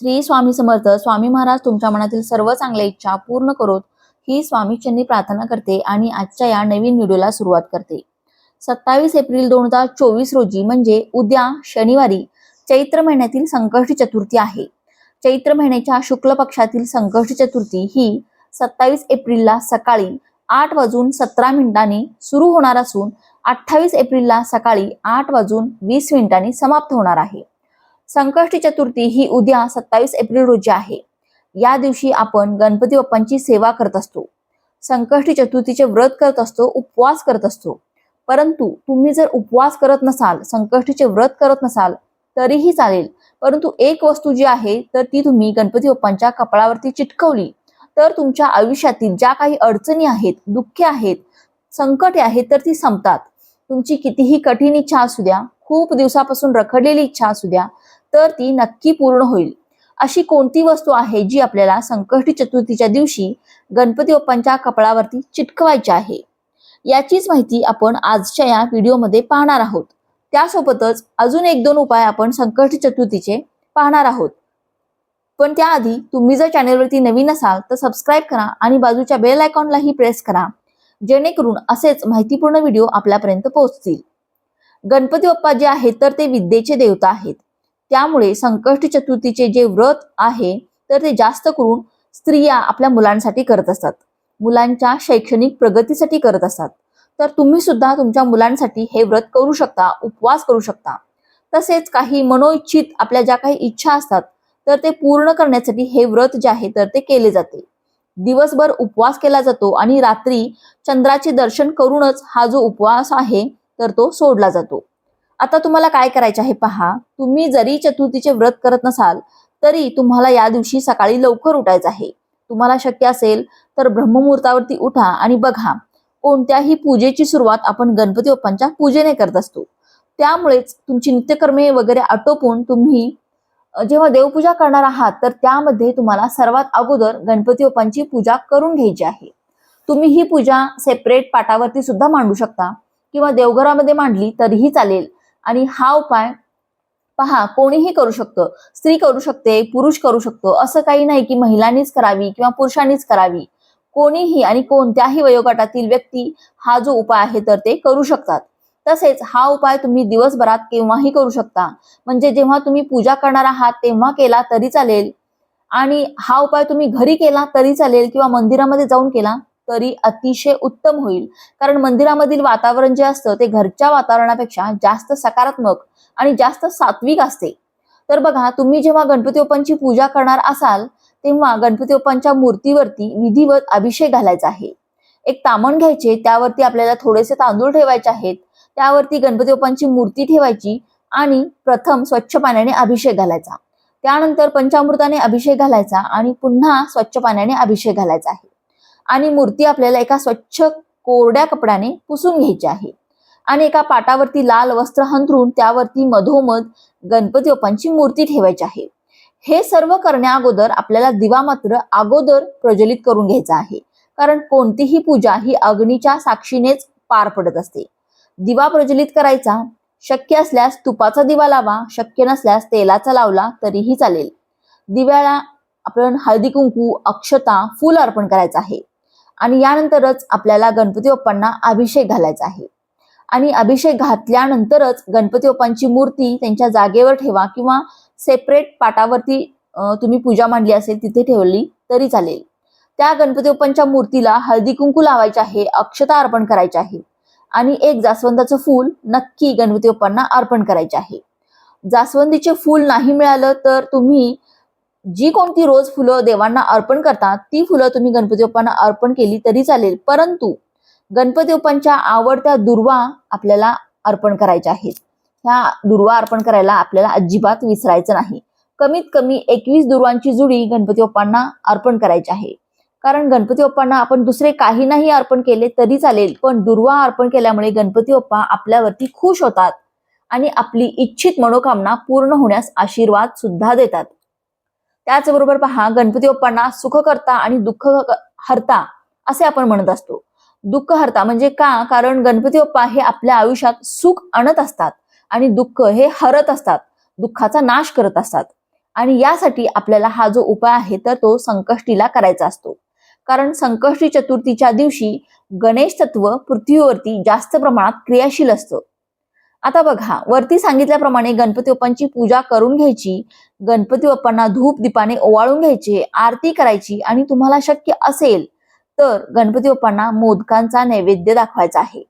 श्री स्वामी समर्थ स्वामी महाराज तुमच्या मनातील सर्व चांगल्या इच्छा पूर्ण करोत. ही स्वामीचंदी प्रार्थना करते आणि आजच्या या नवीन व्हिडिओला सुरुवात करते. सत्तावीस एप्रिल दोन हजार चोवीस रोजी म्हणजे उद्या शनिवारी चैत्र महिन्यातील संकष्टी चतुर्थी आहे. चैत्र महिन्याच्या शुक्ल पक्षातील संकष्टी चतुर्थी ही सत्तावीस एप्रिलला सकाळी आठ वाजून सतरा मिनिटांनी सुरू होणार असून अठ्ठावीस एप्रिलला सकाळी आठ वाजून वीस मिनिटांनी समाप्त होणार आहे. संकष्टी चतुर्थी ही उद्या सत्तावीस एप्रिल रोजी आहे. या दिवशी आपण गणपती बाप्पांची सेवा करत असतो. संकष्टी चतुर्थीचे व्रत करत असतो उपवास करत असतो. परंतु तुम्ही जर उपवास करत नसाल संकष्टीचे व्रत करत नसाल तरीही चालेल. परंतु एक वस्तू जी आहे तर ती तुम्ही गणपती बाप्पांच्या कपाळावरती चिटकवली. तर तुमच्या आयुष्यातील ज्या काही अडचणी आहेत दुःखे आहेत संकटे आहेत तर ती संपतात. तुमची कितीही कठीण इच्छा असू द्या खूप दिवसापासून रखडलेली इच्छा असू द्या तर ती नक्की पूर्ण होईल. अशी कोणती वस्तू आहे जी आपल्याला संकष्टी चतुर्थीच्या दिवशी गणपती बाप्पांच्या कपाळावरती चिटकवायची आहे? याचीच माहिती आपण आजच्या या व्हिडिओमध्ये पाहणार आहोत. त्यासोबतच अजून एक दोन उपाय आपण संकष्टी चतुर्थीचे पाहणार आहोत. पण त्याआधी तुम्ही जर चॅनेलवरती नवीन असाल तर सबस्क्राईब करा आणि बाजूच्या बेल आयकॉनलाही प्रेस करा जेणेकरून असेच माहितीपूर्ण व्हिडिओ आपल्यापर्यंत पोहोचतील. गणपती बाप्पा जे आहेत तर ते विद्येचे देवता आहेत. त्यामुळे संकष्टी चतुर्थीचे जे व्रत आहे तर ते जास्त करून स्त्रिया आपल्या मुलांसाठी करत असतात. मुलांच्या शैक्षणिक प्रगतीसाठी करत असतात. तर तुम्ही सुद्धा तुमच्या मुलांसाठी हे व्रत करू शकता उपवास करू शकता. तसेच काही मनोइच्छित आपल्या ज्या काही इच्छा असतात तर ते पूर्ण करण्यासाठी हे व्रत जे आहे तर ते केले जाते. दिवसभर उपवास केला जातो आणि रात्री चंद्राचे दर्शन करूनच हा जो उपवास आहे तर तो सोडला जातो. आता तुम्हाला काय करायचे आहे पहा तुम्ही जरी चतुर्थीचे व्रत करत नसाल तरी तुम्हाला या दिवशी सकाळी लवकर उठायचं आहे. तुम्हाला शक्य असेल तर ब्रह्ममुहूर्तावरती उठा आणि बघा कोणत्याही पूजेची सुरुवात आपण गणपती बाप्पांच्या पूजेने करत असतो. त्यामुळेच तुमची नित्यकर्मे वगैरे आटोपून तुम्ही जेव्हा देवपूजा करणार आहात तर त्यामध्ये तुम्हाला सर्वात अगोदर गणपती बाप्पांची पूजा करून घ्यायची आहे. तुम्ही ही पूजा सेपरेट पाटावरती सुद्धा मांडू शकता किंवा देवघरामध्ये मांडली तरीही चालेल. आणि हा उपाय पहा कोणीही करू शकतो. स्त्री करू शकते पुरुष करू शकतो. असं काही नाही की महिलांनीच करावी किंवा पुरुषांनीच करावी. कोणीही आणि कोणत्याही वयोगटातील व्यक्ती हा जो उपाय आहे तर ते करू शकतात. तसेच हा उपाय तुम्ही दिवसभरात केव्हाही करू शकता. म्हणजे जेव्हा तुम्ही पूजा करणार आहात तेव्हा केला तरी चालेल. आणि हा उपाय तुम्ही घरी केला तरी चालेल किंवा मंदिरामध्ये जाऊन केला तरी अतिशय उत्तम होईल. कारण मंदिरामधील वातावरण जे असतं ते घरच्या वातावरणापेक्षा जास्त सकारात्मक आणि जास्त सात्विक असते. तर बघा तुम्ही जेव्हा गणपती बाप्पांची पूजा करणार असाल तेव्हा गणपती बाप्पांच्या मूर्तीवरती विधिवत अभिषेक घालायचा आहे. एक तामण घ्यायचे त्यावरती आपल्याला थोडेसे तांदूळ ठेवायचे आहेत त्यावरती गणपती बाप्पांची मूर्ती ठेवायची आणि प्रथम स्वच्छ पाण्याने अभिषेक घालायचा. त्यानंतर पंचामृताने अभिषेक घालायचा आणि पुन्हा स्वच्छ पाण्याने अभिषेक घालायचा आहे. आणि मूर्ती आपल्याला एका स्वच्छ कोरड्या कपड्याने पुसून घ्यायची आहे. आणि एका पाटावरती लाल वस्त्र हंतरून त्यावरती मधोमध गणपती बाप्पांची मूर्ती ठेवायची आहे. हे सर्व करण्या अगोदर आपल्याला दिवा मात्र अगोदर प्रज्वलित करून घ्यायचा आहे. कारण कोणतीही पूजा ही अग्नीच्या साक्षीनेच पार पडत असते. दिवा प्रज्वलित करायचा शक्य असल्यास तुपाचा दिवा लावा शक्य नसल्यास तेलाचा लावला तरीही चालेल. दिव्याला आपण हळदी कुंकू अक्षता फूल अर्पण करायचं आहे. आणि यानंतरच आपल्याला गणपती बाप्पांना अभिषेक घालायचा आहे. आणि अभिषेक घातल्यानंतरच गणपती बाप्पांची मूर्ती त्यांच्या जागेवर ठेवा किंवा सेपरेट पाटावरती तुम्ही पूजा मांडली असेल तिथे ठेवली तरी चालेल. त्या गणपती बाप्पांच्या मूर्तीला हळदी कुंकू लावायचे आहे अक्षता अर्पण करायचे आहे. आणि एक जास्वंदाचं फूल नक्की गणपती बाप्पांना अर्पण करायचे आहे. जास्वंदीचे फूल नाही मिळालं तर तुम्ही जी कोणती रोज फुलं देवांना अर्पण करतात ती फुलं तुम्ही गणपती बाप्पांना अर्पण केली तरी चालेल. परंतु गणपती बाप्पांच्या आवडत्या दुर्वा आपल्याला अर्पण करायच्या आहेत. ह्या दुर्वा अर्पण करायला आपल्याला अजिबात विसरायचं नाही. कमीत कमी एकवीस दुर्वांची जुडी गणपती बाप्पांना अर्पण करायची आहे. कारण गणपती बाप्पांना आपण दुसरे काही नाही अर्पण केले तरी चालेल पण दुर्वा अर्पण केल्यामुळे गणपती बाप्पा आपल्यावरती खुश होतात आणि आपली इच्छित मनोकामना पूर्ण होण्यास आशीर्वाद सुद्धा देतात. त्याचबरोबर पहा गणपती बाप्पांना सुख करता आणि दुःख हरता असे आपण म्हणत असतो. दुःख हरता म्हणजे का? कारण गणपती बाप्पा हे आपल्या आयुष्यात सुख आणत असतात आणि दुःख हे हरत असतात. दुःखाचा नाश करत असतात. आणि यासाठी आपल्याला हा जो उपाय आहे तर तो संकष्टीला करायचा असतो. कारण संकष्टी चतुर्थीच्या दिवशी गणेश तत्व पृथ्वीवरती जास्त प्रमाणात क्रियाशील असतं. आता बघा वरती सांगितल्याप्रमाणे गणपती बाप्पांची पूजा करून घ्यायची गणपती बाप्पांना धूप दीपाने ओवाळून घ्यायचे आरती करायची आणि तुम्हाला शक्य असेल तर गणपती बाप्पांना मोदकांचा नैवेद्य दाखवायचा आहे.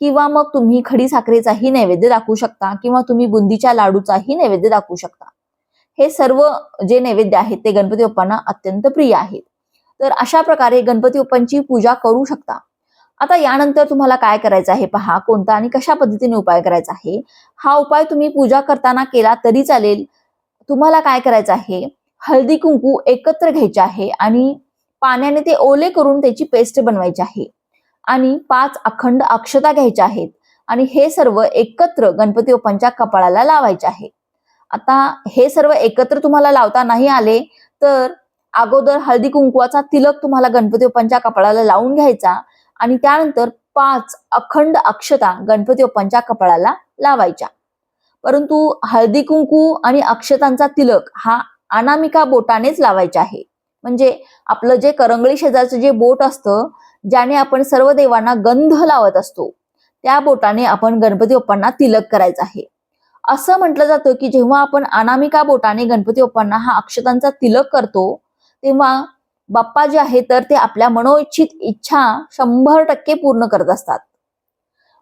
किंवा मग तुम्ही खडी साखरेचाही नैवेद्य दाखवू शकता किंवा तुम्ही बुंदीच्या लाडूचाही नैवेद्य दाखवू शकता. हे सर्व जे नैवेद्य आहेत ते गणपती बाप्पांना अत्यंत प्रिय आहेत. तर अशा प्रकारे गणपती बाप्पांची पूजा करू शकता. आता यानंतर तुम्हाला काय करायचं आहे पहा कोणता आणि कशा पद्धतीने उपाय करायचा आहे? हा उपाय तुम्ही पूजा करताना केला तरी चालेल. तुम्हाला काय करायचं आहे? हळदी कुंकू एकत्र घ्यायचे आहे आणि पाण्याने ते ओले करून त्याची पेस्ट बनवायची आहे. आणि पाच अखंड अक्षता घ्यायच्या आहेत आणि हे सर्व एकत्र गणपती बाप्पांच्या कपाळाला लावायचे आहे. आता हे सर्व एकत्र तुम्हाला लावता नाही आले तर अगोदर हळदी कुंकवाचा तिलक तुम्हाला गणपती बाप्पांच्या कपाळाला लावून घ्यायचा. आणि त्यानंतर पाच अखंड अक्षता गणपती बाप्पांच्या कपाळाला लावायच्या. परंतु हळदी कुंकू आणि अक्षतांचा तिलक हा अनामिका बोटानेच लावायचा आहे. म्हणजे आपलं जे करंगळी शेजारचं जे बोट असतं ज्याने आपण सर्व देवांना गंध लावत असतो त्या बोटाने आपण गणपती बाप्पांना तिलक करायचं आहे. असं म्हटलं जातं की जेव्हा आपण अनामिका बोटाने गणपती बाप्पांना हा अक्षतांचा तिलक करतो तेव्हा बाप्पा जे आहे तर ते आपल्या मनोइच्छित इच्छा शंभर टक्के पूर्ण करत असतात.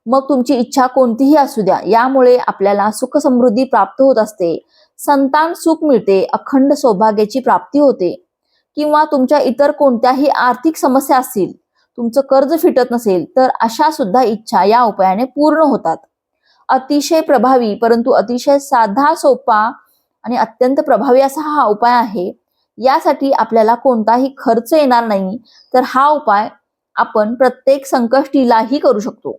मग तुमची इच्छा कोणतीही असू द्या यामुळे आपल्याला सुख समृद्धी प्राप्त होत असते. संतान सुख मिळते अखंड सौभाग्याची प्राप्ती होते. किंवा तुमच्या इतर कोणत्याही आर्थिक समस्या असतील तुमचं कर्ज फिटत नसेल तर अशा सुद्धा इच्छा या उपायाने पूर्ण होतात. अतिशय प्रभावी परंतु अतिशय साधा सोपा आणि अत्यंत प्रभावी असा हा उपाय आहे. यासाठी आपल्याला कोणताही खर्च येणार नाही. तर हा उपाय आपण प्रत्येक संकष्टीलाही करू शकतो.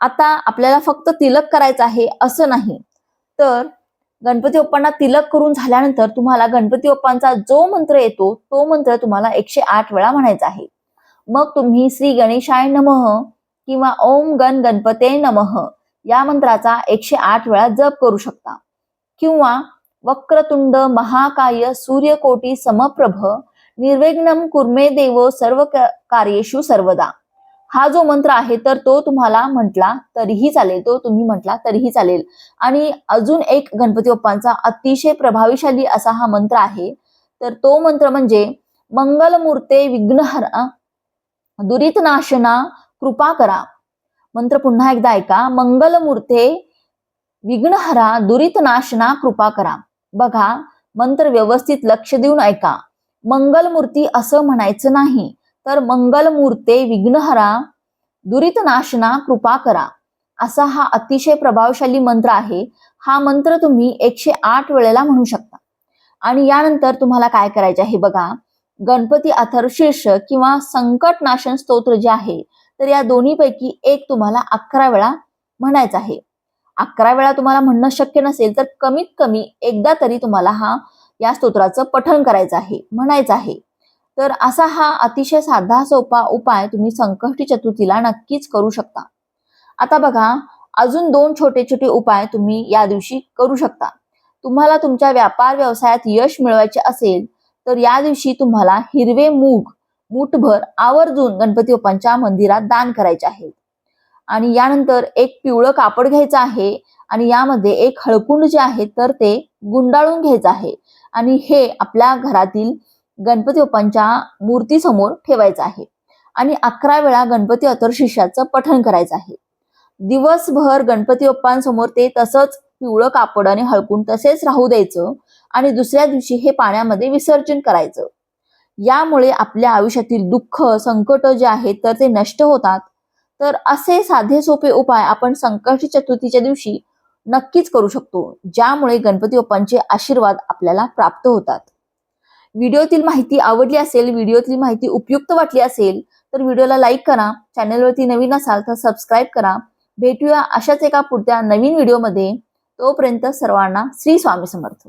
आता आपल्याला फक्त तिलक करायचं आहे असं नाही. तर गणपती बाप्पांना तिलक करून झाल्यानंतर तुम्हाला गणपती बाप्पांचा जो मंत्र येतो तो मंत्र तुम्हाला एकशे आठ वेळा म्हणायचा आहे. मग तुम्ही श्री गणेशाय नमः किंवा ओम गण गणपते नमः या मंत्राचा एकशे आठ वेळा जप करू शकता. किंवा वक्रतुंड महाकाय सूर्यकोटी समप्रभ निर्विघ्नम कुर्मे देव सर्व कार्येशु कार्येषु सर्वदा. हा जो मंत्र आहे तर तो तुम्हाला म्हटला तरीही चालेल. तो तुम्ही म्हटला तरीही चालेल. आणि अजून एक गणपती बाप्पांचा अतिशय प्रभावीशाली असा हा मंत्र आहे तर तो मंत्र म्हणजे मंगलमूर्ते विघ्नहरा दुरित नाशना कृपा करा. मंत्र पुन्हा एकदा ऐका. मंगलमूर्ते विघ्नहरा दुरित नाशना कृपा करा. बघा मंत्र व्यवस्थित लक्ष देऊन ऐका. मंगलमूर्ती असं म्हणायचं नाही तर मंगलमूर्ते विघ्नहरा दुरित नाशना कृपा करा. असा हा अतिशय प्रभावशाली मंत्र आहे. हा मंत्र तुम्ही एकशे आठ वेळेला म्हणू शकता. आणि यानंतर तुम्हाला काय करायचे आहे बघा गणपती अथर्शीर्ष किंवा संकट नाशन स्तोत्र जे आहे तर या दोन्हीपैकी एक तुम्हाला अकरा वेळा म्हणायचं आहे. अकरा वेळा तुम्हाला म्हणणं शक्य नसेल तर कमीत कमी एकदा तरी तुम्हाला हा या स्तोत्राचं पठण करायचं आहे म्हणायचं आहे. तर असा हा अतिशय साधा सोपा उपाय तुम्ही संकष्टी चतुर्थीला नक्कीच करू शकता. आता बघा अजून दोन छोटे छोटे उपाय तुम्ही या दिवशी करू शकता. तुम्हाला तुमच्या व्यापार व्यवसायात यश मिळवायचे असेल तर या दिवशी तुम्हाला हिरवे मूग मुठभर आवर्जून गणपती बाप्पांच्या मंदिरात दान करायचे आहे. आणि यानंतर एक पिवळं कापड घ्यायचं आहे आणि यामध्ये एक हळकुंड जे आहे तर ते गुंडाळून घ्यायचं आहे. आणि हे आपल्या घरातील गणपती बाप्पांच्या मूर्तीसमोर ठेवायचं आहे. आणि अकरा वेळा गणपती अथर्शिष्याचं पठण करायचं आहे. दिवसभर गणपती बाप्पांसमोर ते तसंच पिवळं कापड आणि हळकून तसेच राहू द्यायचं आणि दुसऱ्या दिवशी हे पाण्यामध्ये विसर्जन करायचं. यामुळे आपल्या आयुष्यातील दुःख संकट जे आहेत तर ते नष्ट होतात तर असे साधे सोपे उपाय आपण संकष्टी चतुर्थीच्या दिवशी नक्कीच करू शकतो ज्यामुळे गणपती बाप्पांचे आशीर्वाद आपल्याला प्राप्त होतात. व्हिडिओतील माहिती आवडली असेल व्हिडिओतली माहिती उपयुक्त वाटली असेल तर व्हिडिओला लाईक करा चॅनलवरती नवीन असाल तर सबस्क्राईब करा. भेटूया अशाच एका पुढच्या नवीन व्हिडिओमध्ये. तोपर्यंत सर्वांना श्री स्वामी समर्थ.